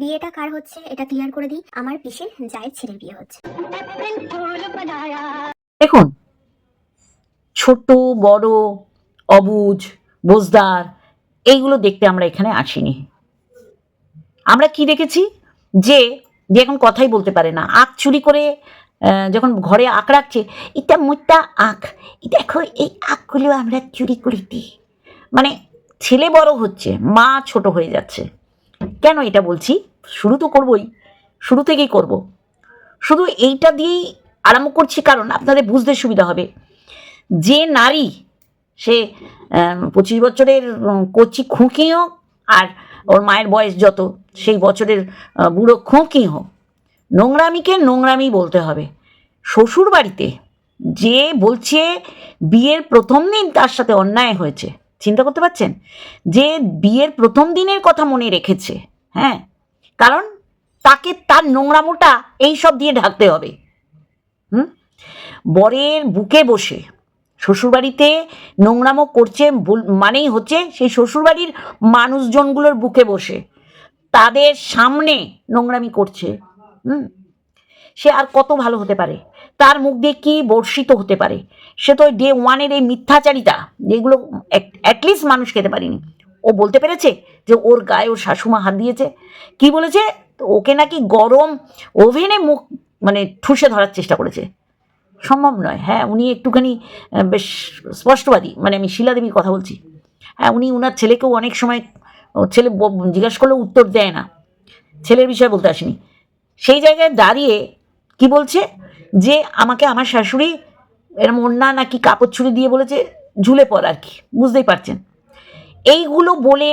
বিয়েটা কার হচ্ছে এটা ক্লিয়ার করে দিই। আমার পিসির জায়ের ছেলের বিয়ে হচ্ছে। দেখুন, ছোট, বড়, অবুজ বোজদার এইগুলো দেখতে আমরা এখানে আসিনি। আমরা কি দেখেছি? যে যে এখন কথাই বলতে পারে না। আখ চুরি করে যখন ঘরে আখ রাখছে, এটা মোটা আখ, দেখো এই আখগুলো আমরা চুরি করে দিই। মানে ছেলে বড় হচ্ছে, মা ছোট হয়ে যাচ্ছে। কেন এটা বলছি? শুরু তো করবই। শুরু থেকেই করব। শুধু এইটা দিয়েই আরম্ভ করছি কারণ আপনাদের বুঝতে সুবিধা হবে। যে নারী, সে পঁচিশ বছরের কচি খুঁকি হোক আর ওর মায়ের বয়স যত, সেই বছরের বুড়ো খুঁকি হোক নোংরামিকে নোংরামি বলতে হবে। শ্বশুর বাড়িতে যে বলছে বিয়ের প্রথম দিন তার সাথে অন্যায় হয়েছে। চিন্তা করতে পারছেন? যে বিয়ের প্রথম দিনের কথা মনে রেখেছে হ্যাঁ? কারণ তাকে তার নোংরামোটা এই সব দিয়ে ঢাকতে হবে। হুম? বরের বুকে বসে শ্বশুরবাড়িতে নোংরামো করছে মানেই হচ্ছে সেই শ্বশুরবাড়ির মানুষজনগুলোর বুকে বসে তাদের সামনে নোংরামি করছে। হুম? সে আর কত ভালো হতে পারে? তার মুখ দিয়ে কি বর্ষিত হতে পারে? সে তো ডে ওয়ানের এই মিথ্যাচারিতা, যেগুলো অ্যাটলিস্ট মানুষ খেতে পারিনি। ও বলতে পেরেছে যে ওর গায়ে ওর শাশুমা হাত দিয়েছে। কি বলেছে? ওকে নাকি গরম ওভেনে মুখ মানে ঠুসে ধরার চেষ্টা করেছে। সম্ভব নয়। হ্যাঁ উনি একটুখানি বেশ স্পষ্টবাদী। মানে আমি শিলাদেবীর কথা বলছি। হ্যাঁ উনি ওনার ছেলেকেও অনেক সময় ছেলে জিজ্ঞেস করলেও উত্তর দেয় না। ছেলের বিষয়ে বলতে আসেনি। সেই জায়গায় দাঁড়িয়ে কি বলছে? যে আমাকে আমার শাশুড়ি, এরম অন্যা নাকি কাপড় ছুরি দিয়ে বলেছে ঝুলে পড় আর কি, বুঝতেই পারছেন। এইগুলো বলে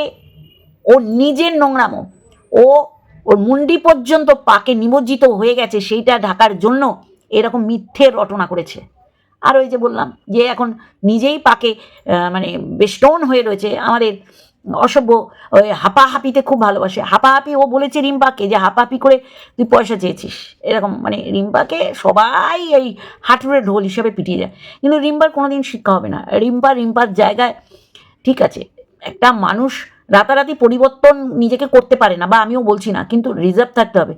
ও নিজের নোংরামো, ও ওর মুন্ডি পর্যন্ত পাকে নিমজ্জিত হয়ে গেছে সেইটা ঢাকার জন্য এরকম মিথ্যে রটনা করেছে। আর ওই যে বললাম যে এখন নিজেই পাকে মানে বেষ্টন হয়ে রয়েছে আমাদের অসভ্য ওই হাপাহাপিতে খুব ভালোবাসে। হাপাহাপি ও বলেছে রিম্পাকে যে হাপাহাপি করে তুই পয়সা চেয়েছিস। এরকম মানে রিম্পাকে সবাই এই হাঁটুরে ঢোল হিসাবে পিটিয়ে যায় কিন্তু রিম্পার কোনোদিন শিক্ষা হবে না। রিম্পা রিম্পার জায়গায়, ঠিক আছে, একটা মানুষ রাতারাতি পরিবর্তন নিজেকে করতে পারে না, বা আমিও বলছি না, কিন্তু রিজার্ভ থাকতে হবে।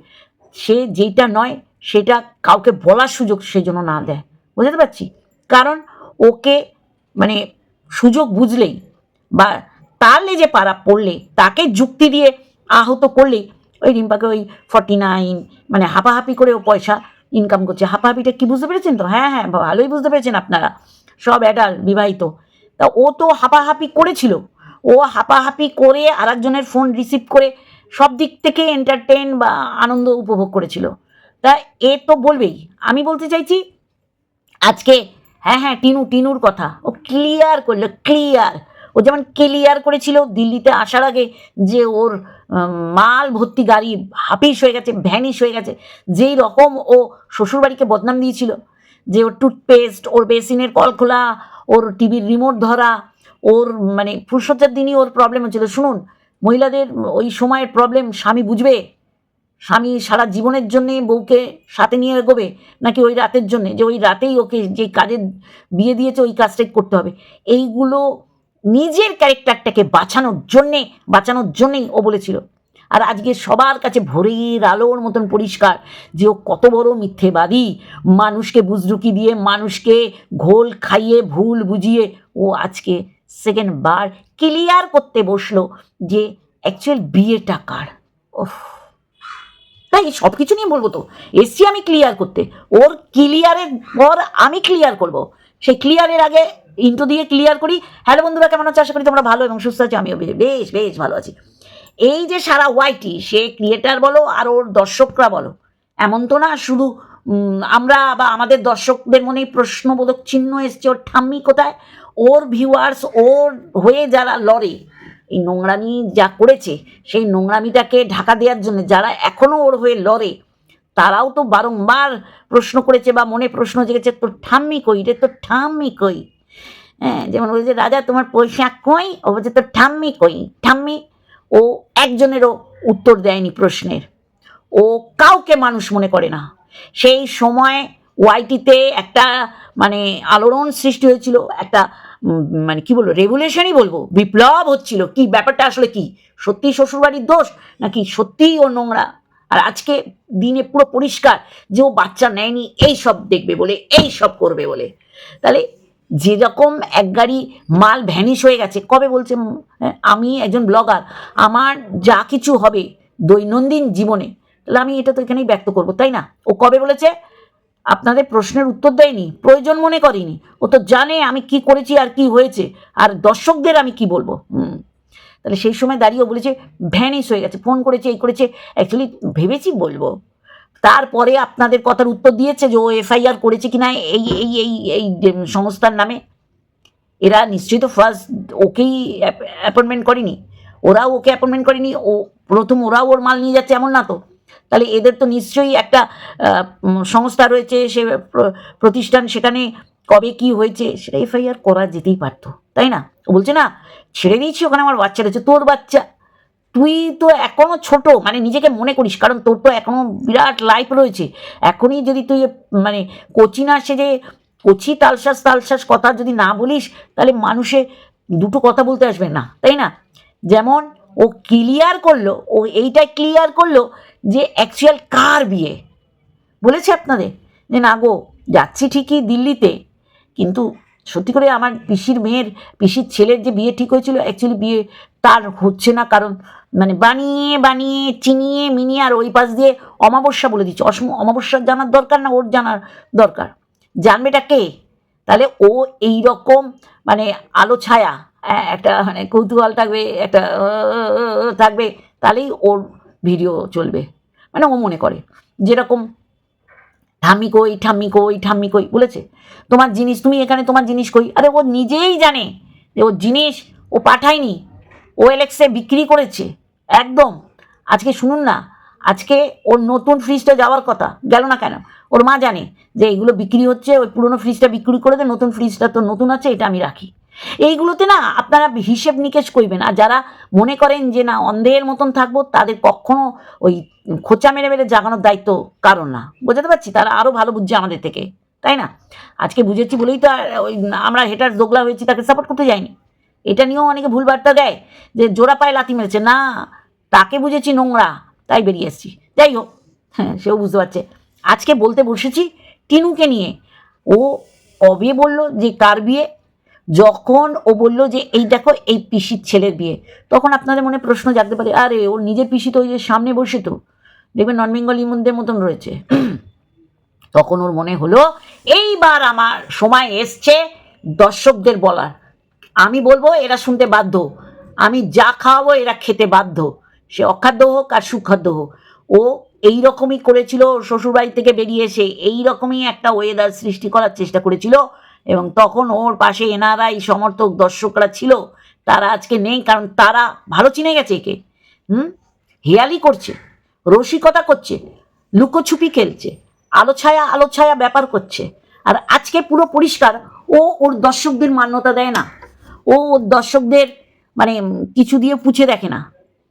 সে যেইটা নয়, সেটা কাউকে বলার সুযোগ সে জন্য না দেয়। বুঝতে পারছি? কারণ ওকে মানে সুযোগ বুঝলেই বা তার লেজে পাড়া পড়লে, তাকে যুক্তি দিয়ে আহত করলেই ওই রিম্পাকে ওই ফর্টি নাইন মানে হাঁপাহাপি করে ও পয়সা ইনকাম করছে। হাঁপাহাপিটা কি বুঝতে পেরেছেন তো? হ্যাঁ হ্যাঁ ভালোই বুঝতে পেরেছেন আপনারা। সব অ্যাডাল বিবাহিত। তা ও তো হাঁপাহাপি করেছিল। ও হাঁপাহাপি করে আরেকজনের ফোন রিসিভ করে সব দিক থেকে এন্টারটেন বা আনন্দ উপভোগ করেছিল। তা এ তো বলবেই। আমি বলতে চাইছি, আজকে হ্যাঁ হ্যাঁ টিনু, টিনুর কথা। ও ক্লিয়ার করল ক্লিয়ার ও যেমন ক্লিয়ার করেছিল দিল্লিতে আসার আগে যে ওর মাল ভর্তি গাড়ি হাফিস হয়ে গেছে, ভ্যানিশ হয়ে গেছে, যেই রকম ও শ্বশুরবাড়িকে বদনাম দিয়েছিল, যে ওর টুথপেস্ট, ওর বেসিনের কল খোলা, ওর টিভির রিমোট ধরা, ওর মানে ফুলসজ্জার দিনই ওর প্রবলেম হচ্ছিল। শুনুন, মহিলাদের ওই সময়ের প্রবলেম স্বামী বুঝবে? স্বামী সারা জীবনের জন্যে বউকে সাথে নিয়ে এগোবে, নাকি ওই রাতের জন্যে? যে ওই রাতেই ওকে যে কাজের, বিয়ে দিয়েছে, ওই কাজটাই করতে হবে। এইগুলো নিজের ক্যারেক্টারটাকে বাঁচানোর জন্যে, বাঁচানোর জন্যেই ও বলেছিল। আর আজকে সবার কাছে ভোরের আলোর মতন পরিষ্কার যে ও কত বড় মিথ্যেবাদী। মানুষকে বুজরুকি দিয়ে, মানুষকে ঘোল খাইয়ে, ভুল বুঝিয়ে ও আজকে সেকেন্ড বার ক্লিয়ার করতে বসল যে অ্যাকচুয়াল বিয়েটা কার। ওফ তাই সব কিছু নিয়ে বলব তো। এসছি আমি ক্লিয়ার করতে। ওর ক্লিয়ারের পর আমি ক্লিয়ার করব। সেই ক্লিয়ারের আগে ইন্টো দিয়ে ক্লিয়ার করি। হ্যালো বন্ধুরা, কেমন আছো? আশা করি তোমরা ভালো এবং সুস্থ আছো। আমিও বেশ বেশ ভালো আছি। এই যে সারা ওয়াইটি সে ক্রিয়েটার বলো আর ওর দর্শকরা বলো, এমন তো না শুধু আমরা বা আমাদের দর্শকদের মনে প্রশ্নবোধক চিহ্ন এসছে, ওর ঠাম্মি কোথায়? ওর ভিউয়ার্স ওর হয়ে যারা লড়ে, এই নোংরামি যা করেছে, সেই নোংরামিটাকে ঢাকা দেওয়ার জন্য যারা এখনও ওর হয়ে লড়ে, তারাও তো বারংবার প্রশ্ন করেছে বা মনে প্রশ্ন জেগেছে, তোর ঠাম্মি কই রে? তোর ঠাম্মি কই? হ্যাঁ যেমন বলছে, রাজা, তোমার পয়সা কই? ও বলছে, তোর ঠাম্মি কই? ঠাম্মি, ও একজনেরও উত্তর দেয়নি প্রশ্নের। ও কাউকে মানুষ মনে করে না। সেই সময় ওয়াইটিতে একটা মানে আলোড়ন সৃষ্টি হয়েছিল, একটা মানে কি বলব, রেভুলেশনই বলব, বিপ্লব হচ্ছিল। কি ব্যাপারটা আসলে কি? সত্যি শ্বশুরবাড়ির দোষ, নাকি সত্যিই ও নোংরা? আর আজকে দিনে পুরো পরিষ্কার যে ও বাচ্চা নেয়নি, এই সব দেখবে বলে, এই সব করবে বলে। তাহলে যেরকম এক গাড়ি মাল ভ্যানিশ হয়ে গেছে। কবে বলছে হ্যাঁ, আমি একজন ব্লগার আমার যা কিছু হবে দৈনন্দিন জীবনে তাহলে আমি এটা তো এখানেই ব্যক্ত করব তাই না? ও কবে বলেছে? আপনাদের প্রশ্নের উত্তর দেয়নি প্রয়োজন মনে করেনি। ও তো জানে আমি কি করেছি আর কি হয়েছে আর দর্শকদের আমি কি বলব? তাহলে সেই সময় দাঁড়িয়ে ও বলেছে ভ্যানিশ হয়ে গেছে ফোন করেছে এই করেছে। অ্যাকচুয়ালি ভেবেছি বলব। তারপরে আপনাদের কথার উত্তর দিয়েছে যে ও এফআইআর করেছে কিনা এই এই এই এই সংস্থার নামে। এরা নিশ্চয়ই তো ফার্স্ট ওকেই অ্যাপয়েন্টমেন্ট করেনি। ওরাও ওকে অ্যাপয়েন্টমেন্ট করেনি। ও প্রথম ওরাও ওর মাল নিয়ে যাচ্ছে এমন না তো। তাহলে এদের তো নিশ্চয়ই একটা সংস্থা রয়েছে, সে প্র- প্রতিষ্ঠান সেখানে কবে কি হয়েছে, সেটা এফআইআর করা যেতেই পারতো, তাই না? ও বলছে, না, ছেড়ে দিয়েছি, ওখানে আমার বাচ্চা রয়েছে, তোর বাচ্চা। তুই তো এখনও ছোট মানে নিজেকে মনে করিস, কারণ তোর তো এখনও বিরাট লাইফ রয়েছে। এখনই যদি তুই মানে কোচি না যে কচি তালশ্বাস তালশ্বাস কথা যদি না বলিস, তাহলে মানুষে দুটো কথা বলতে আসবে না, তাই না? যেমন ও ক্লিয়ার করল, ও এইটাই ক্লিয়ার করল যে অ্যাকচুয়াল কার বিয়ে? বলেছে আপনাদের যে, না গো, যাচ্ছি ঠিকই দিল্লিতে, কিন্তু সত্যি করে আমার পিসির মেয়ের পিসির ছেলের যে বিয়ে ঠিক হয়েছিল অ্যাকচুয়ালি বিয়ে তার হচ্ছে না কারণ মানে বানিয়ে বানিয়ে চিনিয়ে মিনিয়ে আর ওই পাশ দিয়ে অমাবস্যা বলে দিচ্ছে। অসম অমাবস্যার জানার দরকার না ওর জানার দরকার। জানবেটা কে? তাহলে ও এই রকম মানে আলো ছায়া হ্যাঁ, একটা মানে কৌতূহল থাকবে একটা থাকবে তাহলেই ওর ভিডিও চলবে। মানে ও মনে করে। যেরকম ঠাম্মি কই ঠাম্মি কই ঠাম্মি কই, বলেছে। তোমার জিনিস, তুমি এখানে তোমার জিনিস কই? আরে ও নিজেই জানে যে ওর জিনিস ও পাঠায়নি। ও এলেক্সে বিক্রি করেছে, একদম। আজকে শুনুন না, আজকে ওর নতুন ফ্রিজটা যাওয়ার কথা, গেল না কেন? ওর মা জানে যে এইগুলো বিক্রি হচ্ছে, ওই পুরনো ফ্রিজটা বিক্রি করে দে, নতুন ফ্রিজটা তো নতুন আছে, এটা আমি রাখি। এইগুলোতে না আপনারা হিসেব নিকেশ করবেন। আর যারা মনে করেন যে না অন্ধের মতন থাকব, তাদের কখনো ওই খোঁচা মেরে মেরে জাগানোর দায়িত্ব কারণ না। বোঝাতে পারছি? তারা আরও ভালো বুঝছে আমাদের থেকে, তাই না? আজকে বুঝেছি বলেই তো ওই আমরা হেটার দোগলা হয়েছি, তাকে সাপোর্ট করতে যাইনি। এটা নিয়েও অনেকে ভুল বার্তা দেয়, যে জোড়া পায়ে লাথি মেরেছে। না, তাকে বুঝেছি নোংরা, তাই বেরিয়ে এসেছি। যাই হোক হ্যাঁ সেও বুঝতে পারছে। আজকে বলতে বসেছি টিনুকে নিয়ে। ও কবে বলল যে কার বিয়ে? যখন ও বলল যে, এই দেখো, এই পিসির ছেলের বিয়ে। তখন আপনাদের মনে প্রশ্ন জাগতে পারে, আরে ওর নিজের পিসি তো ওই যে সামনে বসে তো। দেখবেন নন বেঙ্গলি মধ্যে মতন রয়েছে। তখন ওর মনে হলো, এইবার আমার সময় এসছে দর্শকদের বলার। আমি বলব, এরা শুনতে বাধ্য। আমি যা খাওয়াবো, এরা খেতে বাধ্য। সে অখাদ্য হোক আর সুখাদ্য হোক। ও এই রকমই করেছিল, শ্বশুরবাড়ি থেকে বেরিয়ে এসে এই রকমই একটা ওয়েদার সৃষ্টি করার চেষ্টা করেছিল। এবং তখন ওর পাশে এনারাই সমর্থক দর্শকরা ছিল, তারা আজকে নেই, কারণ তারা ভালো চিনে গেছে একে। হুম? হেয়ালি করছে, রসিকতা করছে, লুকোছুপি খেলছে আলো ছায়া আলো ছায়া ব্যাপার করছে। আর আজকে পুরো পরিষ্কার, ও ওর দর্শকদের মান্যতা দেয় না। ও ওর দর্শকদের মানে কিছু দিয়ে পুছে দেখে না।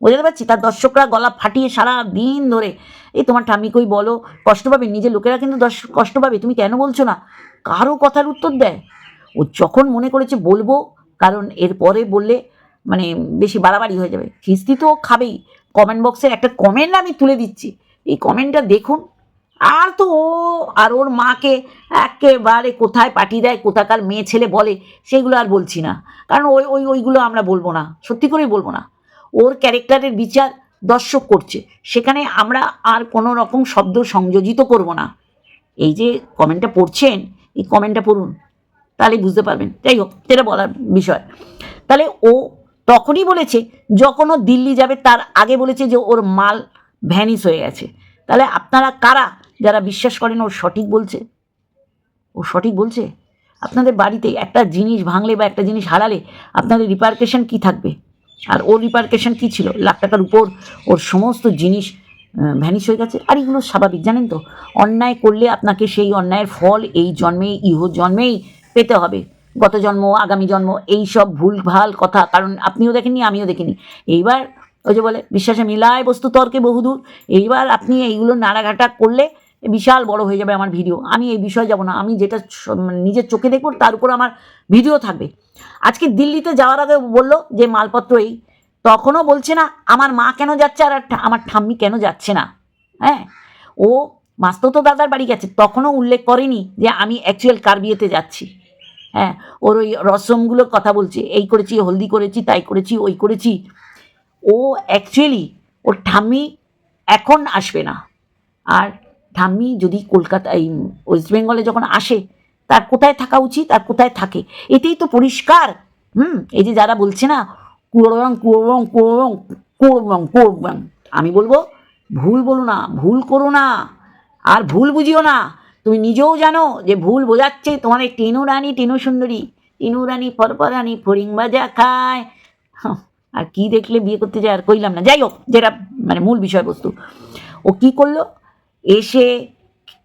বুঝতে পারছি? তার দর্শকরা গলা ফাটিয়ে সারা দিন ধরে, এই তোমার ঠাম্মি কই বলো? কষ্ট পাবে? নিজের লোকেরা কিন্তু দর্শক কষ্ট পাবে। তুমি কেন বলছো না? কারও কথার উত্তর দেয়। ও যখন মনে করেছে বলব, কারণ এরপরে বললে মানে বেশি বাড়াবাড়ি হয়ে যাবে। খিস্তি তো খাবেই। কমেন্ট বক্সের একটা কমেন্ট আমি তুলে দিচ্ছি। এই কমেন্টটা দেখুন। আর তো ও, আর ওর মাকে একেবারে কোথায় পাঠিয়ে দেয়, কোথাকার মেয়ে ছেলে বলে সেগুলো আর বলছি না। কারণ ওই ওই, ওইগুলো আমরা বলব না। সত্যি করেই বলব না। ওর ক্যারেক্টারের বিচার দর্শক করছে। সেখানে আমরা আর কোনো রকম শব্দ সংযোজিত করব না। এই যে কমেন্টটা পড়ছেন, এই কমেন্টটা পড়ুন, তাহলে বুঝতে পারবেন। যাই হোক, সেটা বলার বিষয়। তাহলে ও তখনই বলেছে, যখন ও দিল্লি যাবে, তার আগে বলেছে যে ওর মাল ভ্যানিস হয়ে গেছে। তাহলে আপনারা কারা যারা বিশ্বাস করেন ও সঠিক বলছে? ও সঠিক বলছে? আপনাদের বাড়িতে একটা জিনিস ভাঙলে বা একটা জিনিস হারালে আপনাদের রিপার্কেশন কি থাকবে? আর ওর রিপার্কেশন কী ছিল? লাখ টাকার উপর ওর সমস্ত জিনিস ভ্যানিশ হয়ে গেছে। আর এগুলো স্বাভাবিক, জানেন তো? অন্যায় করলে আপনাকে সেই অন্যায়ের ফল এই জন্মেই, ইহ জন্মেই পেতে হবে। গত জন্ম, আগামী জন্ম, এই সব ভুলভাল কথা। কারণ আপনিও দেখেননি, আমিও দেখিনি। এইবার ওই যে বলে, বিশ্বাসে মিলায় বস্তু তর্কে বহুদূর। এইবার আপনি এইগুলো নাড়াঘাটা করলে বিশাল বড় হয়ে যাবে আমার ভিডিও। আমি এই বিষয়ে যাব না। আমি যেটা মানে নিজের চোখে দেখব, তার উপর আমার ভিডিও থাকবে। আজকে দিল্লিতে যাওয়ার আগে বলল যে, মালপত্র এই। তখনও বলছে না, আমার মা কেন যাচ্ছে আর আমার ঠাম্মি কেন যাচ্ছে না? হ্যাঁ? ও মাস্ততো দাদার বাড়ি গেছে। তখনও উল্লেখ করেনি যে, আমি অ্যাকচুয়াল কার বিয়েতে যাচ্ছি? হ্যাঁ? ওর ওই রসমগুলোর কথা বলছে। এই করেছি, হলদি করেছি, তাই করেছি, ওই করেছি। ও অ্যাকচুয়ালি ওর ঠাম্মি এখন আসবে না। আর ঠাম্মি যদি কলকাতা এই ওয়েস্ট বেঙ্গলে যখন আসে, তার কোথায় থাকা উচিত আর কোথায় থাকে? এতেই তো পরিষ্কার। হুম, এই যে যারা বলছে না কুড়রং কুড়রং কুড়রং কুড়রং কুড়রং আমি বলব, ভুল বলো না, ভুল করো না। আর ভুল বুঝিও না। তুমি নিজেও জানো যে ভুল বোঝাচ্ছে তোমার এই টিনু রানী, টিনু সুন্দরী। টিনু রানী পরপরানি ফড়িং বাজা খায়। আর কি দেখলে বিয়ে করতে যায় আর কইলাম না। যাই হোক, যেটা মানে মূল বিষয়বস্তু। ও কি করল? এসে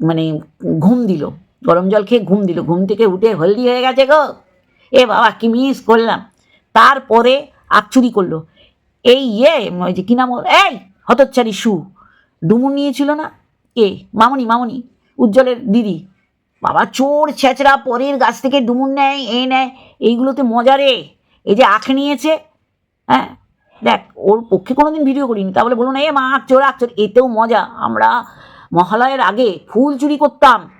মানে ঘুম দিল, গরম জল খেয়ে ঘুম দিল। ঘুম থেকে উঠে হলদি হয়ে গেছে গো। এ বাবা, কি মিস করলাম। তারপরে আকচুরি করল। এই ইয়ে ওই যে কি নাম? এই হতচ্চারি সু। ডুমুর নিয়েছিল না? কে? মামনি মামনি, উজ্জ্বলের দিদি। বাবা, চোর ছেঁচড়া পরের গাছ থেকে ডুমুর নেয়, এ নেয়। এইগুলোতে মজা রে। এই যে আখ নিয়েছে হ্যাঁ? দেখ, ওর পক্ষে কোনোদিন ভিডিও করিনি। তা বলে বলো না এ মা, আখ চোর আখ চোর। এতেও মজা। আমরা মহালয়ের আগে ফুল চুরি করতাম।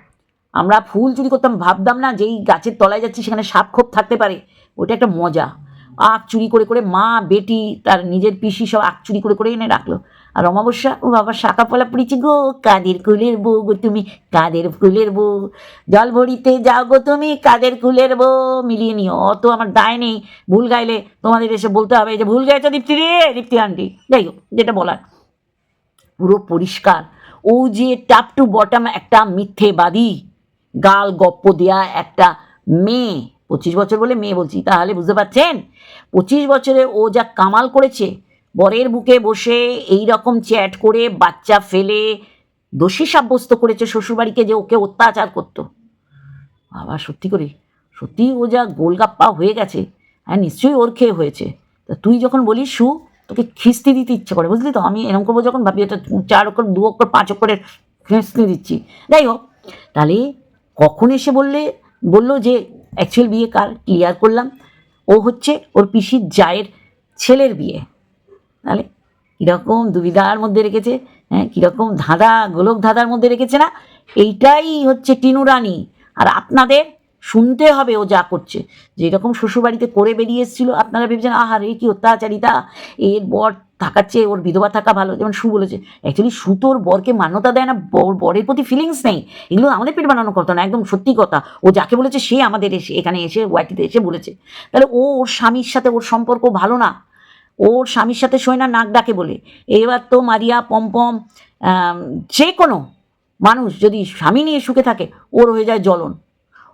আমরা ফুল চুরি করতাম, ভাবতাম না যেই গাছের তলায় যাচ্ছি, সেখানে সাপ খোপ থাকতে পারে। ওটা একটা মজা। আখ চুরি করে করে মা, বেটি, তার নিজের পিসি সব আখ চুরি করে করে এনে রাখল। আর অমাবস্যা, ও বাবা, শাখা পলা পড়েছি গো। কাদের কুলের বউ গো তুমি? কাদের কুলের বউ? জল ভরিতে যাও গো তুমি, কাদের কুলের বউ? মিলিয়ে নিও। অত আমার দায় নেই। ভুল গাইলে তোমাদের এসে বলতে হবে যে, ভুল গাইছো দীপ্তি রে, দীপ্তি আন্টি। যাই হোক, যেটা বলার। পুরো পরিষ্কার। ও যে টাপ টু বটম একটা মিথ্যেবাদী। গাল গপ্প দেয়া একটা মেয়ে। পঁচিশ বছর বলে মেয়ে বলছি, তাহলে বুঝতে পারছেন? পঁচিশ বছরে ও যা কামাল করেছে, বরের বুকে বসে এই রকম চ্যাট করে বাচ্চা ফেলে দোষী সাব্যস্ত করেছে শ্বশুরবাড়িকে যে ওকে অত্যাচার করতো। বাবা, সত্যি করে? সত্যি ও যা গোলগাপ্পা হয়ে গেছে হ্যাঁ নিশ্চয়ই ওর খেয়ে হয়েছে। তা তুই যখন বলিস সু তোকে খিস্তি দিতে ইচ্ছে করে, বুঝলি তো? আমি এরকম করব যখন, ভাবি এটা চার অক্ষর, দু অক্ষর, পাঁচ অক্ষরের খিস্তি দিচ্ছি। যাই হোক, তাহলে কখন এসে বললে, বলল যে অ্যাকচুয়াল বিয়ে কার ক্লিয়ার করলাম। ও হচ্ছে ওর পিসির জায়ের ছেলের বিয়ে। তাহলে কীরকম দুবিধার মধ্যে রেখেছে হ্যাঁ কীরকম ধাঁধা গোলক ধাঁধার মধ্যে রেখেছে না? এইটাই হচ্ছে টিনু রানী। আর আপনাদের শুনতে হবে ও যা করছে। যেরকম শ্বশুরবাড়িতে করে বেরিয়ে এসেছিল, আপনারা ভেবেছেন, আহা রে, কি অত্যাচারিতা এর বর থাকার চেয়ে ওর বিধবা থাকা ভালো, যেমন সু বলেছে। অ্যাকচুয়ালি সুতোর বরকে মান্যতা দেয় না বর বরের প্রতি ফিলিংস নেই। এগুলো আমাদের পেট বানানো কথা না, একদম সত্যি কথা। ও যাকে বলেছে, সে আমাদের এসে, এখানে এসে, ওয়াইটিতে এসে বলেছে। তাহলে ও ওর স্বামীর সাথে ওর সম্পর্ক ভালো না। ওর স্বামীর সাথে শোয় না নাক ডাকে বলে। এবার তো মারিয়া, পম্পম যে কোনো মানুষ যদি স্বামী নিয়ে সুখে থাকে, ওর হয়ে যায় জ্বলন।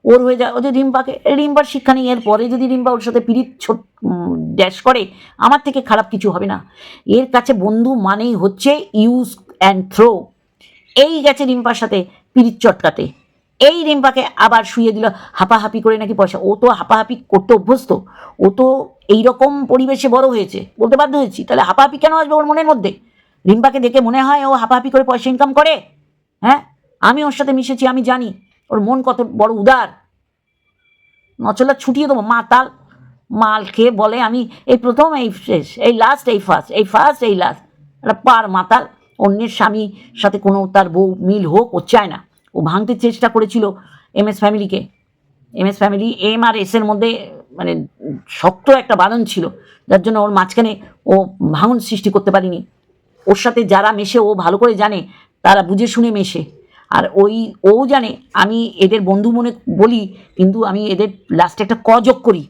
ওর হয়ে যায়। ও যে রিম্পাকে রিম্পার শিক্ষা নেই, এর পরে যদি রিম্পা ওর সাথে পিরিত ছোট ড্যাশ করে, আমার থেকে খারাপ কিছু হবে না। এর কাছে বন্ধু মানেই হচ্ছে ইউজ অ্যান্ড থ্রো এই গেছে রিম্পার সাথে পিরিত চটকাতে। এই রিম্পাকে আবার শুয়ে দিল, হাঁপাহাপি করে নাকি পয়সা। ও তো হাঁপাহাপি করতে অভ্যস্ত। ও তো এই রকম পরিবেশে বড় হয়েছে। বলতে বাধ্য হয়েছি। তাহলে হাপাহাপি কেন আসবে ওর মনের মধ্যে? রিম্পাকে দেখে মনে হয় ও হাঁপাহাপি করে পয়সা ইনকাম করে? হ্যাঁ? আমি ওর সাথে মিশেছি, আমি জানি। ওর মন কত বড় উদার। নচলা ছুটিয়ে দেবো। মাতাল মাল খেয়ে বলে, আমি এই প্রথম, এই শেষ, এই লাস্ট এই ফার্স্ট এই ফার্স্ট এই লাস্ট একটা পার মাতাল অন্যের স্বামীর সাথে কোনো তার বউ মিল হোক, ও চায় না। ও ভাঙতে চেষ্টা করেছিল এম এস ফ্যামিলিকে M S family M R S এর মধ্যে মানে শক্ত একটা বাঁধন ছিল, যার জন্য ওর মাঝখানে ও ভাঙন সৃষ্টি করতে পারিনি। ওর সাথে যারা মেশে, ও ভালো করে জানে, তারা বুঝে শুনে মেশে। আর ওই, ও জানে, আমি এদের বন্ধু মনে বলি কিন্তু আমি এদের লাস্টে একটা ক যোগ করি।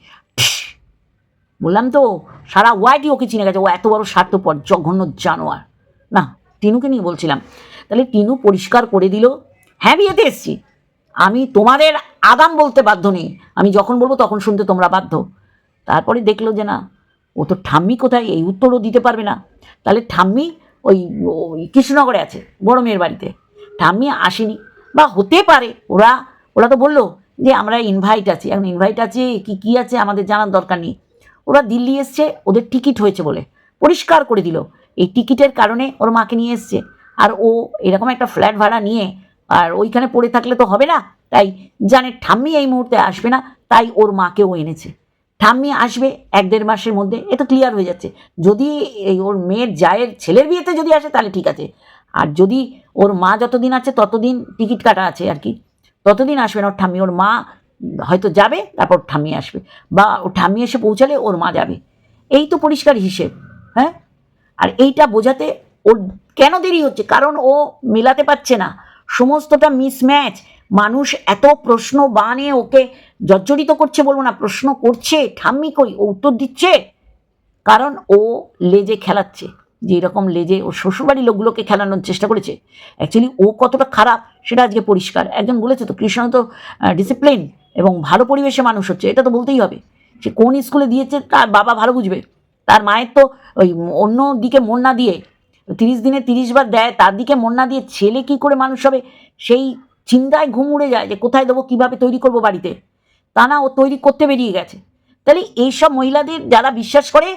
বললাম তো, সারা ওয়াইটি ওকে চিনে গেছে, ও এত বড় স্বার্থপর, জঘন্য জানোয়ার। না, টিনুকে নিয়ে বলছিলাম। তাহলে টিনু পরিষ্কার করে দিল হ্যাঁ বিয়েতে এসছি। আমি তোমাদের আদাম বলতে বাধ্য নেই। আমি যখন বলব তখন শুনতে তোমরা বাধ্য। তারপরে দেখল যে না, ও তো ঠাম্মি কোথায়, এই উত্তরও দিতে পারবে না। তাহলে ঠাম্মি ওই কৃষ্ণনগরে আছে, বড় মেয়ের বাড়িতে। ঠাম্মি আসেনি। বা হতে পারে, ওরা ওরা তো বলল যে আমরা ইনভাইট আছি। এখন ইনভাইট আছে, কি কি আছে আমাদের জানার দরকার নেই। ওরা দিল্লি এসছে, ওদের টিকিট হয়েছে বলে পরিষ্কার করে দিল। এই টিকিটের কারণে ওর মাকে নিয়ে এসছে। আর ও এরকম একটা ফ্ল্যাট ভাড়া নিয়ে, আর ওইখানে পড়ে থাকলে তো হবে না। তাই জানে ঠাম্মি এই মুহূর্তে আসবে না, তাই ওর মাকেও এনেছে। ঠাম্মি আসবে এক দেড় মাসের মধ্যে, এ তো ক্লিয়ার হয়ে যাচ্ছে। যদি এই ওর মেয়ের জায়ের ছেলের বিয়েতে যদি আসে, তাহলে ঠিক আছে। আর যদি ওর মা যতদিন আছে, ততদিন টিকিট কাটা আছে আর কি। ততদিন আসবে না ওর ঠাম্মি। ওর মা হয়তো যাবে, তারপর ঠাম্মি আসবে। বা ও ঠাম্মি এসে পৌঁছালে ওর মা যাবে। এই তো পরিষ্কার হিসেব হ্যাঁ? আর এইটা বোঝাতে ওর কেন দেরি হচ্ছে? কারণ ও মেলাতে পারছে না। সমস্তটা মিসম্যাচ মানুষ এত প্রশ্ন বানে ওকে জর্জরিত করছে বলব না, প্রশ্ন করছে, ঠাম্মি কই? ও উত্তর দিচ্ছে। কারণ ও লেজে খেলাচ্ছে। যে এরকম লেজে ও শ্বশুরবাড়ির লোকগুলোকে খেলানোর চেষ্টা করেছে। অ্যাকচুয়ালি ও কতটা খারাপ সেটা আজকে পরিষ্কার। একজন বলেছে তো, কৃষ্ণ তো ডিসিপ্লিন এবং ভালো পরিবেশে মানুষ হচ্ছে, এটা তো বলতেই হবে। সে কোন স্কুলে দিয়েছে, তার বাবা ভালো বুঝবে। তার মায়ের তো ওই অন্য দিকে মন না দিয়ে, তিরিশ দিনে তিরিশ বার দেয়, তার দিকে মন না দিয়ে ছেলে কি করে মানুষ হবে? সেই চিন্তায় ঘুম উড়ে যায় যে কোথায় দেবো, কীভাবে তৈরি করব বাড়িতে। তা না, ও তৈরি করতে বেরিয়ে গেছে। তাহলে এইসব মহিলাদের যারা বিশ্বাস করে,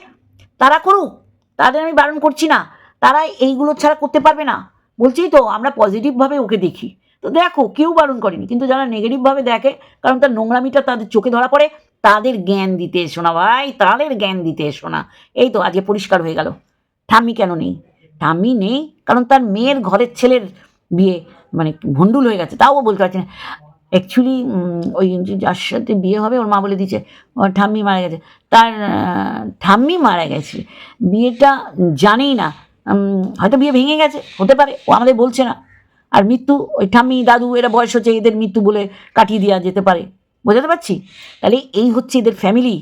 তারা করুক। তাদের আমি বারণ করছি না। তারা এইগুলো ছাড়া করতে পারবে না। বলছি তো, আমরা পজিটিভভাবে ওকে দেখি। তো দেখো, কেউ বারণ করেনি। কিন্তু যারা নেগেটিভভাবে দেখে, কারণ তার নোংরামিটা তাদের চোখে ধরা পড়ে, তাদের জ্ঞান দিতে এসো না ভাই, তাদের জ্ঞান দিতে এসো না। এই তো আজকে পরিষ্কার হয়ে গেল। ঠাম্মি কেন নেই? ঠাম্মি নেই কারণ তার মেয়ের ঘরের ছেলের বিয়ে মানে ভণ্ডুল হয়ে গেছে। তাও বলতে পারছে না। অ্যাকচুয়ালি ওই যার সাথে বিয়ে হবে, ওর মা বলে দিচ্ছে ওর ঠাম্মি মারা গেছে। তার ঠাম্মি মারা গেছে। বিয়েটা জানেই না। হয়তো বিয়ে ভেঙে গেছে, হতে পারে, ও আমাদের বলছে না। আর মৃত্যু, ওই ঠাম্মি, দাদু, এরা বয়স হচ্ছে, এদের মৃত্যু বলে কাটিয়ে দেওয়া যেতে পারে। বোঝাতে পারছি? তাহলে এই হচ্ছে এদের ফ্যামিলি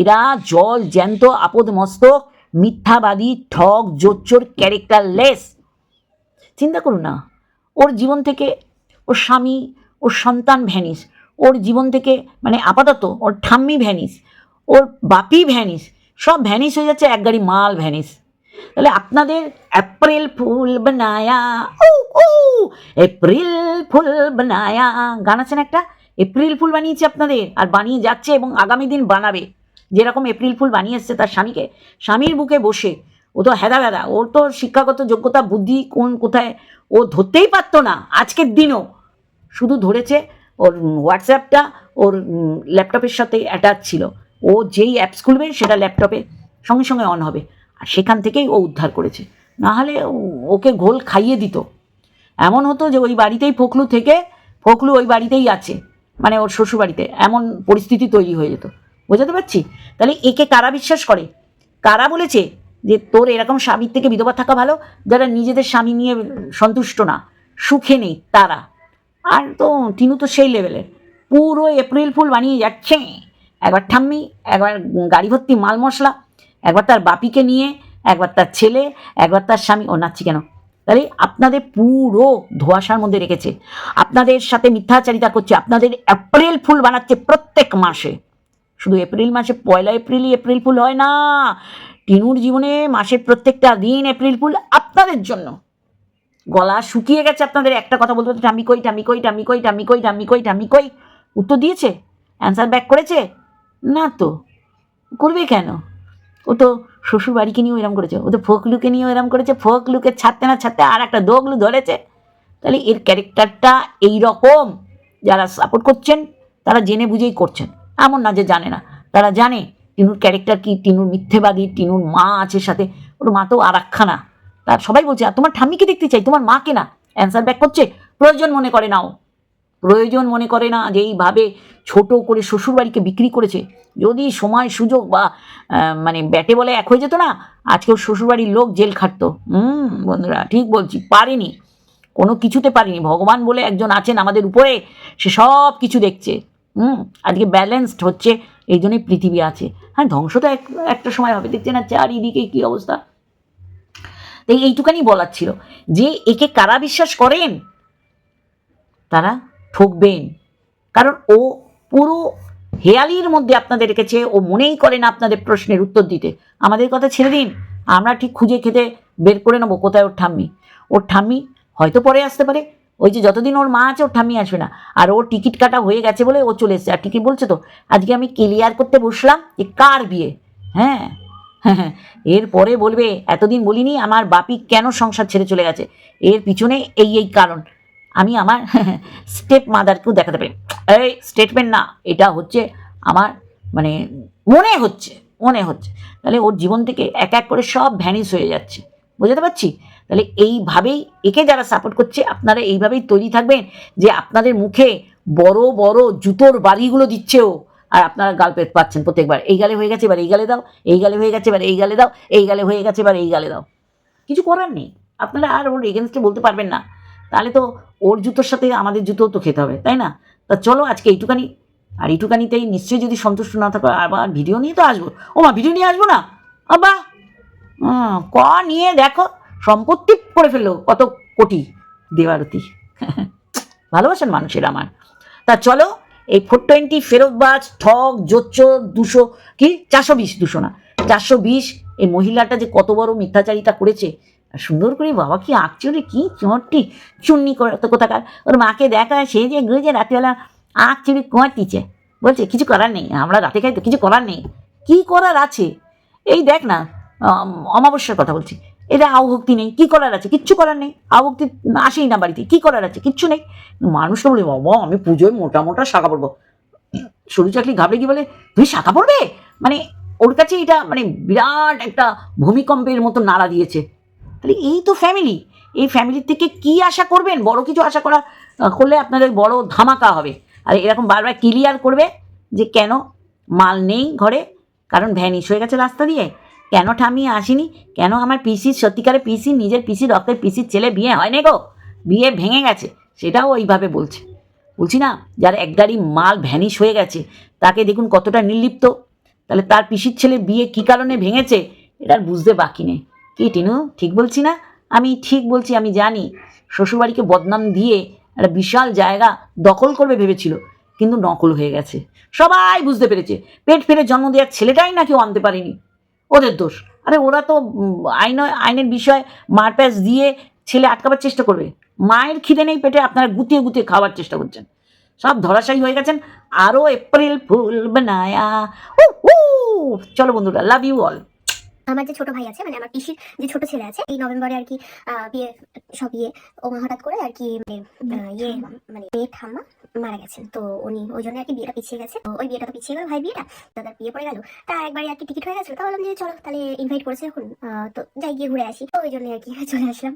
এরা জল জ্যান্ত, আপদ মস্তক, মিথ্যাবাদী ঠক জোচ্চোর ক্যারেক্টারলেস চিন্তা করুন না, ওর জীবন থেকে ওর স্বামী ওর সন্তান ভ্যানিস ওর জীবন থেকে মানে আপাতত ওর ঠাম্মি ভ্যানিস ওর বাপি ভ্যানিস সব ভ্যানিস হয়ে যাচ্ছে এক গাড়ি মাল ভ্যানিস তাহলে আপনাদের অ্যাপ্রিল ফুল বানায়া, উ উ, এপ্রিল ফুল বানায়া, গান আছে না একটা? এপ্রিল ফুল বানিয়েছে আপনাদের, আর বানিয়ে যাচ্ছে এবং আগামী দিন বানাবে। যেরকম এপ্রিল ফুল বানিয়ে এসছে তার স্বামীকে, স্বামীর বুকে বসে, ও তো হেদা ভেদা, ওর তো শিক্ষাগত যোগ্যতা, বুদ্ধি কোন কোথায়, ও ধরতেই পারতো না, আজকের দিনও। শুধু ধরেছে ওর হোয়াটসঅ্যাপটা, ওর ল্যাপটপের সাথে অ্যাটাচ ছিল। ও যেই অ্যাপস খুলবে সেটা ল্যাপটপে সঙ্গে সঙ্গে অন হবে। আর সেখান থেকেই ও উদ্ধার করেছে। নাহলে ওকে ঘোল খাইয়ে দিত। এমন হতো যে ওই বাড়িতেই ফখলু থেকে ফখলু ওই বাড়িতেই আছে। মানে ওর শ্বশুরবাড়িতে। এমন পরিস্থিতি তৈরি হয়ে যেত। বোঝাতে পারছি? তাহলে একে কারা বিশ্বাস করে? কারা বলেছে যে তোর এরকম স্বামীর থেকে বিধবা থাকা ভালো? যারা নিজেদের স্বামী নিয়ে সন্তুষ্ট না। সুখে নেই তারা। আর তো টিনু তো সেই লেভেলের পুরো এপ্রিল ফুল বানিয়ে যাচ্ছে। একবার ঠাম্মি, একবার গাড়ি ভর্তি মাল মশলা, একবার তার বাপিকে নিয়ে, একবার তার ছেলে, একবার তার স্বামী। ও নাচ্ছি কেন? তাহলে আপনাদের পুরো ধোয়াশার মধ্যে রেখেছে। আপনাদের সাথে মিথ্যাচারিতা করছে। আপনাদের এপ্রিল ফুল বানাচ্ছে প্রত্যেক মাসে। শুধু এপ্রিল মাসে, পয়লা এপ্রিলই এপ্রিল ফুল হয় না। টিনুর জীবনে মাসের প্রত্যেকটা দিন এপ্রিল ফুল আপনাদের জন্য। গলা শুকিয়ে গেছে আপনাদের, একটা কথা বলতে বলতে টামি কই টামি কই টামি কই টামি কই টামি কই টামি কই? উত্তর দিয়েছে? অ্যান্সার ব্যাক করেছে? না তো। করবে কেন? ও তো শ্বশুর বাড়িকে নিয়েও এরম করেছে। ও তো ফোকলুকে নিয়েও এরম করেছে। ফোকলুকে ছাড়তে না ছাড়তে আর একটা দোগলু ধরেছে। তাহলে এর ক্যারেক্টারটা এই রকম যারা সাপোর্ট করছেন, তারা জেনে বুঝেই করছেন। এমন না যে জানে না। তারা জানে, টিনুর ক্যারেক্টার কি? টিনুর মিথ্যেবাদী, টিনুর মা আছে সাথে। ওর মা তো আর সবাই বলছে, আর তোমার ঠাম্মিকে দেখতে চাই? তোমার মাকে না? অ্যান্সার ব্যাক করছে, প্রয়োজন মনে করে নাও। প্রয়োজন মনে করে না যে এইভাবে ছোট করে শ্বশুরবাড়িকে বিক্রি করেছে। যদি সময়, সুযোগ বা মানে ব্যাটে বলে এক হয়ে যেত না, আজকেও শ্বশুরবাড়ির লোক জেল খাটতো। হুম, বন্ধুরা, ঠিক বলছি, পারেনি। কোনো কিছুতে পারিনি। ভগবান বলে একজন আছেন আমাদের উপরে, সে সব কিছু দেখছে। হুম, আজকে ব্যালেন্সড হচ্ছে, এই জন্যই পৃথিবী আছে। হ্যাঁ ধ্বংস তো এক, একটা সময় হবে। দেখছে না, চারিদিকে কী অবস্থা? তাই এইটুকানি বলার ছিল যে একে কারা বিশ্বাস করেন? তারা ঠকবেন। কারণ ও পুরো হেয়ালির মধ্যে আপনাদের রেখেছে, ও মনেই করে না আপনাদের প্রশ্নের উত্তর দিতে। আমাদের কথা ছেড়ে দিন। আমরা ঠিক খুঁজে খেতে বের করে নেব কোথায় ওর ঠাম্মি। ওর ঠাম্মি হয়তো পরে আসতে পারে। ওই যে যতদিন ওর মা আছে, ওর ঠাম্মি আসবে না। আর ওর টিকিট কাটা হয়ে গেছে বলে ও চলে এসছে। আর টিকিট বলছে তো, আজকে আমি ক্লিয়ার করতে বসলাম যে কার বিয়ে? হ্যাঁ? হ্যাঁ এরপরে বলবে, এতদিন বলিনি আমার বাপি কেন সংসার ছেড়ে চলে গেছে? এর পিছনে এই এই কারণ। আমি আমার স্টেপ মাদারকেও দেখাতে পারি। এই স্টেটমেন্ট না, এটা হচ্ছে আমার মানে মনে হচ্ছে মনে হচ্ছে। তাহলে ওর জীবন থেকে এক এক করে সব ভ্যানিশ হয়ে যাচ্ছে। বুঝতে পারছি? তাহলে এইভাবেই একে যারা সাপোর্ট করছে, আপনারা এইভাবেই তৈরি থাকবেন যে আপনাদের মুখে বড় বড় জুতোর বাড়িগুলো দিচ্ছে ও। আর আপনারা গাল পেট পাচ্ছেন প্রত্যেকবার। এই গালে হয়ে গেছে, এবার এই গালে দাও। এই গালে হয়ে গেছে, এবার এই গালে দাও। এই গালে হয়ে গেছে, এবার এই গালে দাও। কিছু করার নেই। আপনারা আর ওর এগেনস্টে বলতে পারবেন না। তাহলে তো ওর জুতোর সাথে আমাদের জুতোও তো খেতে হবে, তাই না? তা চলো আজকে এইটুকানি। আর এইটুকানিতেই নিশ্চয়ই যদি সন্তুষ্ট না থাকো, আবার ভিডিও নিয়ে তো আসব। ও মা, ভিডিও নিয়ে আসব না? আবা ক নিয়ে দেখো। সম্পত্তি করে ফেলল কত কোটি দেবারতী। ভালোবাসেন মানুষের আমার। তা চলো এই ফোর টোয়েন্টি ফেরতবাজ ঠক জোচ্চর দুশো, কি? চারশো বিশ, দুশো না। চারশো বিশ, এই মহিলাটা যে কত বড় মিথ্যাচারিতা করেছে সুন্দর করে বাবা কি আঁকছে রে কি চুন্নি তো কোথাকার? ওর মাকে দেখায়, সে যে গুজে রাত্রিবেলা আঁক চুরি কোয়াটিছে বলছে, কিছু করার নেই, আমরা রাতে খাই তো, কিছু করার নেই। কি করার আছে? এই দেখ না অমাবস্যার কথা বলছি। এটা আহভক্তি নেই, কি করার আছে? কিচ্ছু করার নেই। আহভক্তি আসেই না বাড়িতে, কি করার আছে? কিচ্ছু নেই। মানুষটা বলে, বাবা, আমি পুজোয় মোটা মোটা শাখা পড়ব সরু চাকরি ঘাবড়ে কি বলে, তুমি শাখা পড়বে মানে ওর কাছে এটা মানে বিরাট একটা ভূমিকম্পের মতো নাড়া দিয়েছে। তাহলে এই তো ফ্যামিলি এই ফ্যামিলির থেকে কি আশা করবেন? বড় কিছু আশা করা, করলে আপনাদের বড় ধামাকা হবে। আর এরকম বারবার ক্লিয়ার করবে যে কেন মাল নেই ঘরে, কারণ ভ্যানিশ হয়ে গেছে রাস্তা দিয়ে। কেন ঠামিয়ে আসিনি? কেন আমার পিসির, সত্যিকারের পিসি, নিজের পিসি, রক্তের পিসির ছেলে বিয়ে হয়নি গো? বিয়ে ভেঙে গেছে, সেটাও ওইভাবে বলছে। বলছি না, যার এক গাড়ি মাল ভ্যানিশ হয়ে গেছে, তাকে দেখুন কতটা নির্লিপ্ত। তাহলে তার পিসির ছেলে বিয়ে কী কারণে ভেঙেছে, এটা বুঝতে বাকি নেই। কি টিনু, ঠিক বলছি না? আমি ঠিক বলছি, আমি জানি। শ্বশুরবাড়িকে বদনাম দিয়ে একটা বিশাল জায়গা দখল করবে ভেবেছিল, কিন্তু নকল হয়ে গেছে। সবাই বুঝতে পেরেছে, পেট ফেলে জন্ম দেওয়ার ছেলেটাই না কেউ আনতে পারেনি। ওদের দোষ। আরে ওরা তো আইন, আইনের বিষয় মারপ্যাচ দিয়ে ছেলে আটকাবার চেষ্টা করবে। মায়ের খিদে নেই পেটে আপনারা গুতিয়ে গুতিয়ে খাওয়ার চেষ্টা করছেন। সব ধরাশায়ী হয়ে গেছেন। আরও এপ্রিল ফুল বানায়া। উ। চলো বন্ধুরা লাভ ইউ অল আমার যে ছোট ভাই আছে মানে আমার পিসির যে ছোট ছেলে আছে এই নভেম্বরে আর কি বিয়ে সব ইয়ে ও হঠাৎ করে আর কি মানে, ইয়ে মানে মেয়ের ঠাম্মা মারা গেছেন। তো উনি ওই জন্য আর কি বিয়েটা পিছিয়ে গেছে। তো ওই বিয়েটা তো পিছিয়ে গেল ভাই বিয়েটা দাদার বিয়ে পড়ে গেল। তা একবার আর কি টিকিট হয়ে গেছিল তো বললাম যে চলো তাহলে ইনভাইট করেছে এখন আহ, তো যাই গিয়ে ঘুরে আসি। তো ওই জন্য আর কি চলে আসলাম।